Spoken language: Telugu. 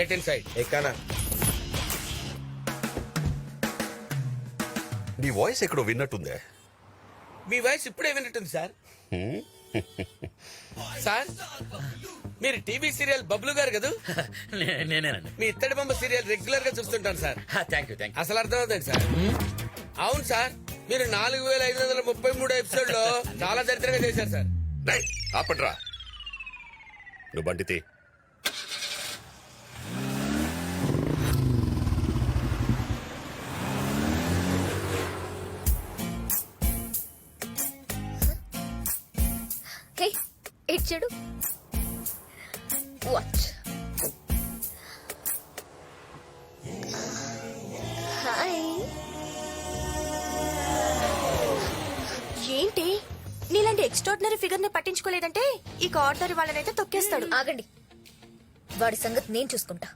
గెట్ ఇన్ సైడ్ ఎక్కానా నీ వాయిస్ ఎక్కడో విన్నట్టుందే. మీ వాయిస్ ఇప్పుడే విన్నట్టుంది సార్. సార్ మీరు టీవీ సీరియల్ బబ్లు గారు కదా? నే- నేనేనండి. మీ ఇత్తడి బొమ్మ సీరియల్ రెగ్యులర్గా చూస్తుంటాను సార్. థ్యాంక్ యూ థ్యాంక్ అసలు అర్థం అవుతుంది సార్ అవును సార్. మీరు నాలుగు వేల ఐదు వందల ముప్పై మూడు ఎపిసోడ్లో చాలా దరిద్రంగా చేశారు సార్. డై ఆపండ్రా. నువ్వు బండితి హే ఇటు వాచ్ హాయ్ ఏంటి? నీలాంటి ఎక్స్ట్రాడినరీ ఫిగర్ని పట్టించుకోలేదంటే ఈ కార్డర్ వాళ్ళనైతే తొక్కేస్తాడు. ఆగండి. వాడి సంగతి నేను చూసుకుంటా.